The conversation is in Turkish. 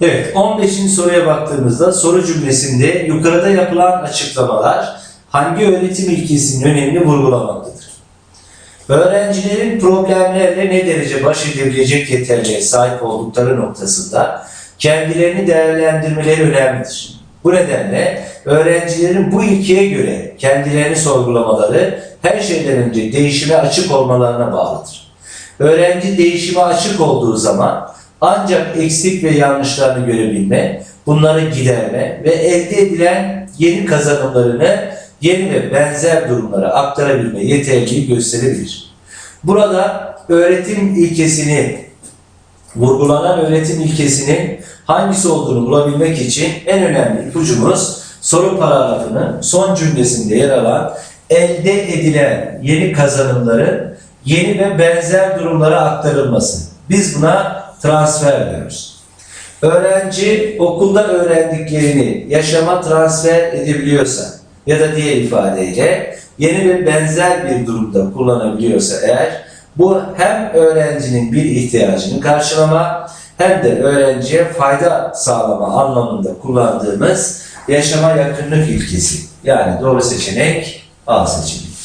Evet, 15. soruya baktığımızda soru cümlesinde yukarıda yapılan açıklamalar hangi öğretim ilkesinin önemini vurgulamaktadır? Öğrencilerin problemlerle ne derece baş edebilecek yeterliğe sahip oldukları noktasında kendilerini değerlendirmeleri önemlidir. Bu nedenle öğrencilerin bu ilkeye göre kendilerini sorgulamaları her şeyden önce değişime açık olmalarına bağlıdır. Öğrenci değişime açık olduğu zaman ancak eksik ve yanlışlarını görebilme, bunları giderme ve elde edilen yeni kazanımlarını yeni ve benzer durumlara aktarabilme yeterliği gösterebilir. Burada öğretim ilkesini, vurgulanan öğretim ilkesinin hangisi olduğunu bulabilmek için en önemli ipucumuz soru paragrafının son cümlesinde yer alan elde edilen yeni kazanımların yeni ve benzer durumlara aktarılması. Biz buna transfer diyoruz. Öğrenci okulda öğrendiklerini yaşama transfer edebiliyorsa ya da diğer ifadeyle yeni ve benzer bir durumda kullanabiliyorsa eğer bu hem öğrencinin bir ihtiyacını karşılama hem de öğrenciye fayda sağlama anlamında kullandığımız yaşama yakınlık ilkesi. Yani doğru seçenek A seçeneği.